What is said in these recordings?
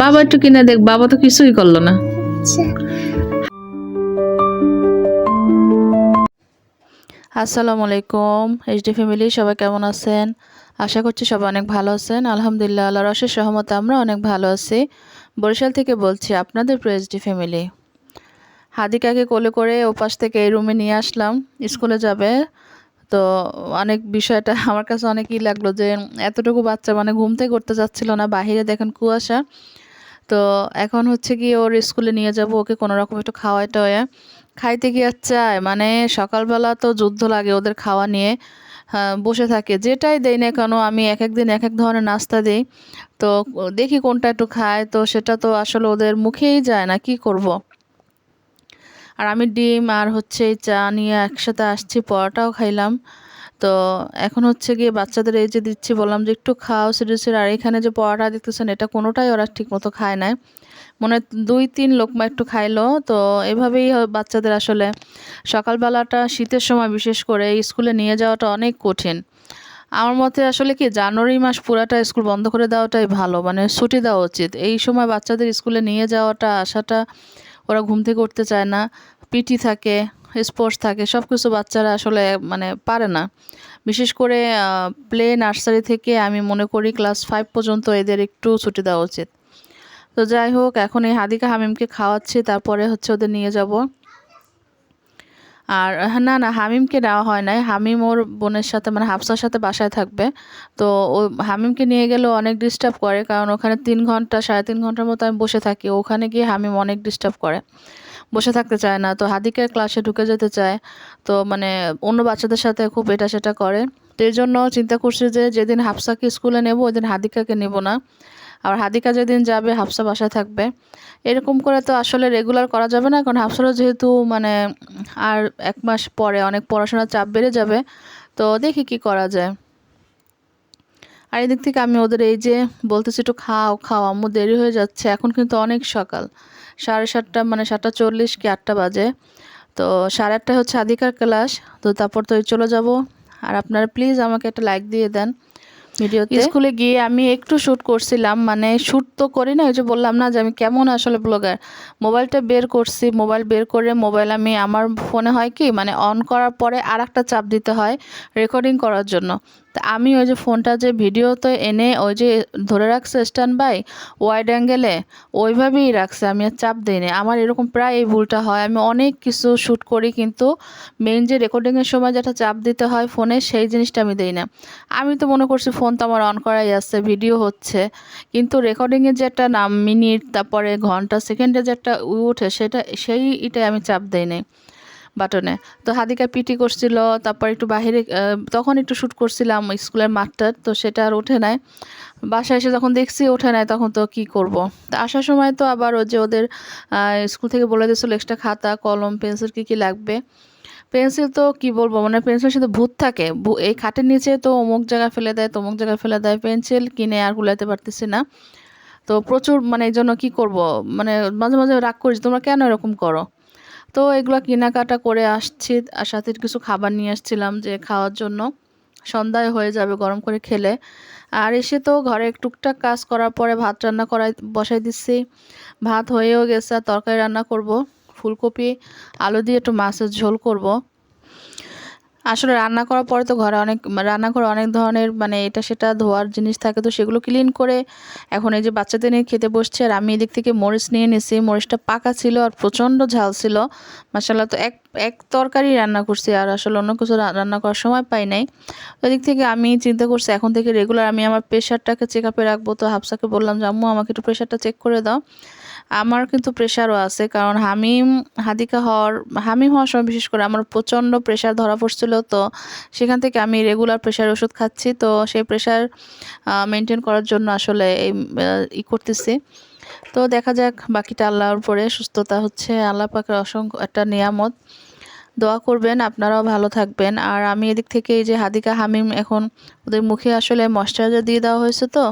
বাবা একটু কিনে দেখ, বাবা তো কিছুই করল না। আসসালামু আলাইকুম এইচডি ফ্যামিলি সবাই কেমন আছেন? আশা করছি সবাই অনেক ভালো আছেন। আলহামদুলিল্লাহ, আল্লাহর অশেষ সহমতে আমরা অনেক ভালো আছি। বরিশাল থেকে বলছি, আপনাদের প্রিয় এইচডি ফ্যামিলি হাদিকাকে কোলে করে ওপাশ থেকে এই রুমে নিয়ে আসলাম। স্কুলে যাবে। তো অনেক বিষয়টা আমার কাছে অনেকই লাগল যে এতটুকু বাচ্চা মানে ঘুম থেকে করতে যাচ্ছিল না বাহিরে দেখেন কুয়াশা। তো এখন হচ্ছে কি ওর স্কুলে নিয়ে যাব ওকে কোনো রকম একটু খাওয়াই টাওয়াই খাইতে কি আর চায় মানে সকালবেলা তো যুদ্ধ লাগে ওদের খাওয়া নিয়ে। হ্যাঁ, বসে থাকে যেটাই দেই না কেন আমি এক এক দিন এক এক ধরনের নাস্তা দিই। তো দেখি কোনটা একটু খায় তো সেটা তো আসলে ওদের মুখেই যায় না কি করব। আর আমি ডিম আর হচ্ছে চা নিয়ে একসাথে আসছি, পরোটাও খাইলাম। তো এখন হচ্ছে গিয়ে বাচ্চাদের এই যে দিচ্ছি, বললাম যে একটু খাও সিরিয়াসের আর এখানে যে পরোটা দেখতেছেন, এটা কোনোটাই ওরা ঠিক মতো খায় না মনে দুই তিন লোকমা একটু খাইলো। তো এভাবেই বাচ্চাদের আসলে সকালবেলাটা, শীতের সময় বিশেষ করে স্কুলে নিয়ে যাওয়াটা অনেক কঠিন। আমার মতে আসলে কি, জানুয়ারি মাস পুরাটা স্কুল বন্ধ করে দেওয়াটাই ভালো। মানে ছুটি দেওয়া উচিত। এই সময় বাচ্চাদের স্কুলে নিয়ে যাওয়াটা, আসাটা ওরা ঘুম থেকে উঠতে চায় না পিটি থাকে, স্পোর্টস থাকে সব কিছু বাচ্চারা আসলে মানে পারে না। বিশেষ করে প্লে নার্সারি থেকে আমি মনে করি ক্লাস ফাইভ পর্যন্ত এদের একটু ছুটি দেওয়া উচিত। তো যাই হোক, এখন এই হাদিকা হামিমকে খাওয়াচ্ছি, তারপরে হচ্ছে ওদের নিয়ে যাব। আর, না না, হামিমকে নেওয়া হয় নাই। হামিম ওর বোনের সাথে মানে হাফসার সাথে বাসায় থাকবে। তো ও হামিমকে নিয়ে গেলেও অনেক ডিস্টার্ব করে, কারণ ওখানে তিন ঘণ্টা, সাড়ে তিন ঘণ্টার মতো আমি বসে থাকি। ওখানে গিয়ে হামিম অনেক ডিস্টার্ব করে। বসে থাকতে চায় না। তো হাদিকের ক্লাসে ঢুকে যেতে চায়। তো মানে অন্য বাচ্চাদের সাথে খুব এটা সেটা করে। তো এই জন্য চিন্তা করছি যে, যেদিন হাফসাকে স্কুলে নেব, ওই দিন হাদিকাকে নেব না। আর হাদিকা যেদিন যাবে, হাফসা বাসায় থাকবে। এরকম করে তো আসলে রেগুলার করা যাবে না, কারণ হাফসারও যেহেতু মানে আর এক মাস পরে অনেক পড়াশোনার চাপ বেড়ে যাবে, তো দেখি কি করা যায়। আর এদিক থেকে আমি ওদের এই যে বলতেছি, একটু খাও খাও, আম্মু দেরি হয়ে যাচ্ছে, এখন কিন্তু অনেক সকাল। সাড়ে সাতটা মানে সাতটা চল্লিশ কি আটটা বাজে। তো সাড়ে আটটায় হচ্ছে আধিকার ক্লাস, তো তারপর তো চলে যাব। আর আপনারা প্লিজ আমাকে একটা লাইক দিয়ে দেন। ভিডিওতে? স্কুলে গিয়ে আমি একটু শ্যুট করছিলাম মানে শ্যুট তো করি না, ওই যে বললাম না যে আমি কেমন আসলে ব্লগার মোবাইলটা বের করছি, মোবাইল বের করে মোবাইল আমি আমার ফোনে হয় কি মানে অন করার পরে আর একটা চাপ দিতে হয় রেকর্ডিং করার জন্য। তা আমি ওই যে ফোনটা যে ভিডিওতে এনে ওই যে ধরে রাখছে স্ট্যান্ড বাই ওয়াইড অ্যাঙ্গেলে, ওইভাবেই রাখছে, আমি আর চাপ দিইনি। আমার এরকম প্রায় এই ভুলটা হয়। আমি অনেক কিছু শ্যুট করি কিন্তু মেইন যে রেকর্ডিংয়ের সময় যেটা চাপ দিতে হয় ফোনে, সেই জিনিসটা আমি দিই না। আমি তো মনে করছি ফোন তো আমার অন করাই আছে ভিডিও হচ্ছে। কিন্তু রেকর্ডিংয়ের যে একটা নাম মিনিট তারপরে ঘণ্টা সেকেন্ডে যে একটা ওঠে সেটা, সেই ইটাই আমি চাপ দেই নাই। বাটনে। তো হাদিকা পিটি করছিল তারপর একটু আহ, তখন একটু শ্যুট করছিলাম স্কুলের মাঠটার তো সেটা আর ওঠে নাই। বাসায় এসে যখন দেখছি ওঠে নাই তখন তো কি করব? তো আসার সময় তো আবার ওই যে ওদের স্কুল থেকে বলে দিয়েছিল এক্সট্রা খাতা কলম পেন্সিল কী কী লাগবে। পেন্সিল তো কি বলব মানে পেন্সিলের সাথে ভূত থাকে। এই খাটের নিচে তো অমুক জায়গায় ফেলে দেয় তমুক জায়গায় ফেলে দেয়। পেন্সিল কিনে আর কুলাতে পারতেছি না। তো প্রচুর মানে এই জন্য কী করব? মানে মাঝে মাঝে রাগ করি যে, তোমরা কেন এরকম করো? তো এগুলো কেনাকাটা করে আসছি, আর সাথে কিছু খাবার নিয়ে আসছিলাম যে খাওয়ার জন্য। সন্ধ্যায় হয়ে যাবে গরম করে খেলে। আর এসে তো ঘরে টুকটাক কাজ করার পরে ভাত রান্না করাই, বসাই দিচ্ছি। ভাত হয়েও গেছে, আর তরকারি রান্না করব। ফুলকপি, আলু দিয়ে একটু মাছের ঝোল করব। আসলে রান্না করার পরে তো ঘরে অনেক, রান্না রান্নাঘরে অনেক ধরনের মানে এটা সেটা ধোয়ার জিনিস থাকে, তো সেগুলো ক্লিন করে এখন এই যে বাচ্চাদের নিয়ে খেতে বসছে আর আমি এদিক থেকে মরিচ নিয়ে নিছি। মরিচটা পাকা ছিল আর প্রচণ্ড ঝাল ছিল। মাসাল্লাহ তো এক এক তরকারি রান্না করছি আর আসলে অন্য কিছু রান্না করার সময় পাই নাই। এদিক থেকে আমি চিন্তা করছি এখন থেকে রেগুলার আমি আমার প্রেশারটাকে চেক আপে রাখব, তো হাফসাকে বললাম যে, আম্মু আমাকে একটু প্রেশারটা চেক করে দাও। আমার কিন্তু প্রেশারও আছে, কারণ হামিম, হাদিকা হওয়ার, হামিম হওয়ার সময় বিশেষ করে আমার প্রচণ্ড প্রেশার ধরা পড়ছিল, তো সেখান থেকে আমি রেগুলার প্রেশার ওষুধ খাচ্ছি, তো সেই প্রেশার মেনটেন করার জন্য আসলে এই ই করতেছি। তো দেখা যাক বাকিটা আল্লাহর উপরে সুস্থতা হচ্ছে, আল্লাহ পাকের অসংখ্য একটা নিয়ামত। দোয়া করবেন, আপনারাও ভালো থাকবেন। আর আমি এদিক থেকে এই যে হাদিকা, হামিম এখন ওদের মুখে আসলে ময়শ্চারাইজার দিয়ে দেওয়া হয়েছে তো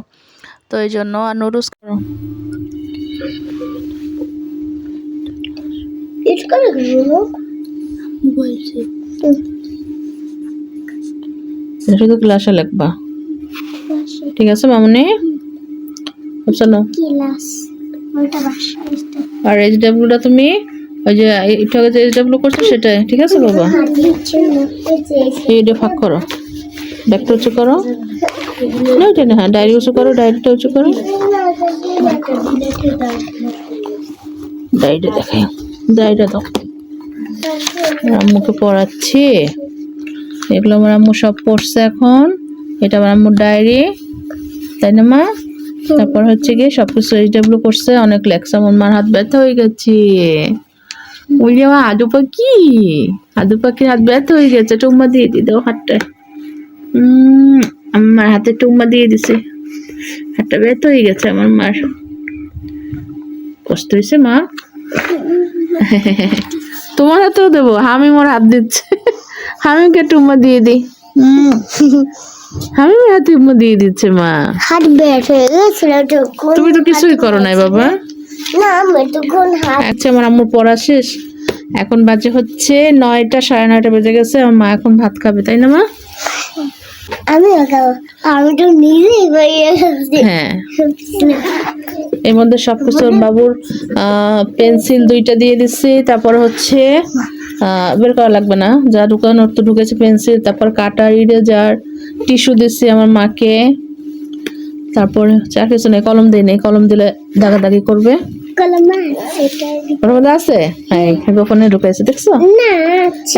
তো এই জন্য আর নুডলস Grow up. বলছি শুধু ক্লাসে লিখবা. ঠিক আছে মামুনি চলো ক্লাস আর এইচ ডাব্লিউটা তুমি ওই যে আগে যে এইচ ডাব্লিউ করছ সেটাই ঠিক আছে বাবা এইটা ফাঁক করো ব্যাগটা উঁচু করো না ওইটা না হ্যাঁ ডায়েরি উঁচু করো ডায়েরিটা উঁচু করো ডায়েরিটা দেখাই ডায়েরিটা দাও। আম্মুকে পড়াচ্ছি। এগুলো আমার আম্মু সব পড়ছে এখন। এটা আমার আম্মুর ডায়েরি, তাই না মা? তারপর হচ্ছে গিয়ে সব কিছু এইচ ডাব্লিউ করছে, অনেক লেখছে আমার মার হাত ব্যথা হয়ে গেছে। যে আমার আদু পাখি? আদু পাখির হাত ব্যথা হয়ে গেছে, টুম্মা দিয়ে দি, দাও হাতটা। আমার হাতে টুম্মা দিয়ে দিছে। হাতটা ব্যথা হয়ে গেছে আমার মার। কষ্ট হয়েছে মা? তোমার হাতেও দেবো আমি মোর হাত দিচ্ছে। হামিমকে টুম্মা দিয়ে দিই। হামিমের হাতে দিয়ে দিচ্ছে মা। হাত বের হয়ে গেছিল তুমি তো কিছুই করো নাই বাবা। না আমি তখন আচ্ছা আমার আম্মুর পড়া শেষ। এখন বাজে হচ্ছে নয়টা সাড়ে নয়টা বেজে গেছে আমার মা এখন ভাত খাবে তাই না মা? আমি আমি তো নিজেই হ্যাঁ এর মধ্যে সব কিছু বাবুর পেন্সিল দুইটা দিয়ে দিচ্ছি, তারপর হচ্ছে বের করা লাগবে না। যা ঢুকানোর তো ঢুকেছে পেন্সিল, তারপর কাটার ইরেজার টিস্যু দিচ্ছি আমার মাকে। তারপর চা কিছু নেই, কলম দিই নেই, কলম দিলে দাগাদাগি করবে। আছে? হ্যাঁ গোপনে দেখছ?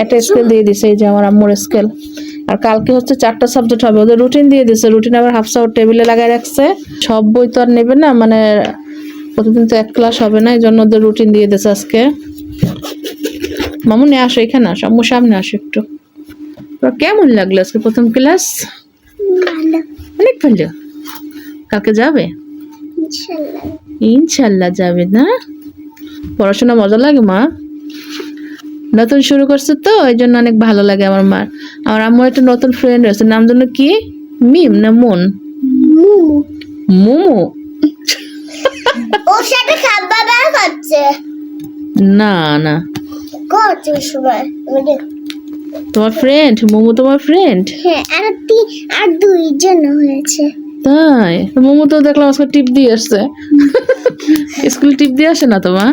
একটা স্কেল দিয়ে দিছে এই যে আমার আম্মুর স্কেল আর কালকে হচ্ছে চারটা সাবজেক্ট হবে ওদের রুটিন দিয়ে দিছে। রুটিন আবার হাফ সাওয়ার টেবিলে লাগাই রাখছে। সব বই তো আর নেবে না মানে প্রতিদিন তো এক ক্লাস হবে না এই জন্য ওদের রুটিন দিয়ে দিছে আজকে। মামুনি আসো এখানে আসো আম্মু সামনে আসো একটু। কেমন লাগল আজকে প্রথম ক্লাস অনেক ভালো। কালকে যাবে? ইনশাল্লাহ যাবে না? পড়াশোনা মজা লাগে মা? নতুন শুরু করছে তো এই জন্য অনেক ভালো লাগে আমার মার। আমার আম্মুর একটা নতুন ফ্রেন্ড রয়েছে নাম জন্য কি? মিম না মন? মুমু? ওর সাথে খাবার বার করছে না না। করছে ওদের তোমার ফ্রেন্ড মোমো তোমার ফ্রেন্ড হ্যাঁ আর আর দুইজন হয়েছে। তাই? মোমো তো দেখলাম আজকে টিপ দিয়ে আসছে। স্কুল টিপ দিয়ে আসে না তোমার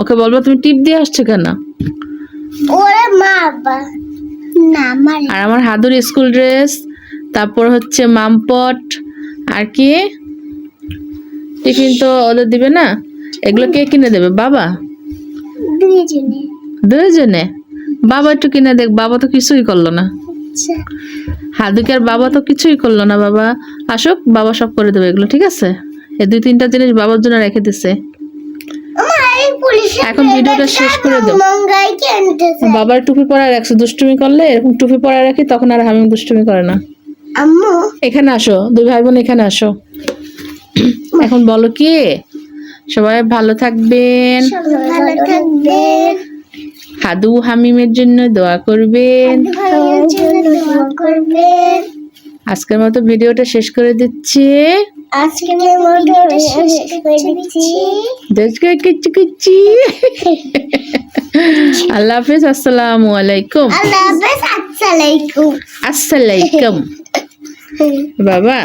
ওকে বলব তুমি টিপ দিয়ে আসছো কেন? ওরে মা বাবা না আর আমার হাদুর স্কুল ড্রেস তারপর হচ্ছে মামপট আর কি? টিফিন তো ওদের দিবে না? এগুলো কে কিনে দেবে? বাবা? দুইজনে দুজনে? বাবা একটু কিনে দেখ বাবা তো কিছুই করল না। আচ্ছা হাদুকে আর বাবা তো কিছুই করল না বাবা। আসুক বাবা সব করে দেবে এগুলো ঠিক আছে? এই দুই তিনটা জিনিস বাবার জন্য রেখে দিছে। এখন ভিডিওটা শেষ করে দাও। বাবার টুপি পরায় রাখছে দুষ্টুমি করলে এরকম টুপি পরায় রাখি তখন আর আমি দুষ্টুমি করে না। এখানে আসো দুই ভাই বোন এখানে আসো। এখন বলো কি? সবাই ভালো থাকবেন। সবাই ভালো থাকবেন। হাদু হামিমের জন্য দোয়া করবেন। আজকের মতো ভিডিওটা শেষ করে দিচ্ছি। আল্লাহ হাফিজ আসসালামু আলাইকুম। আসসালাইকুম বাবা।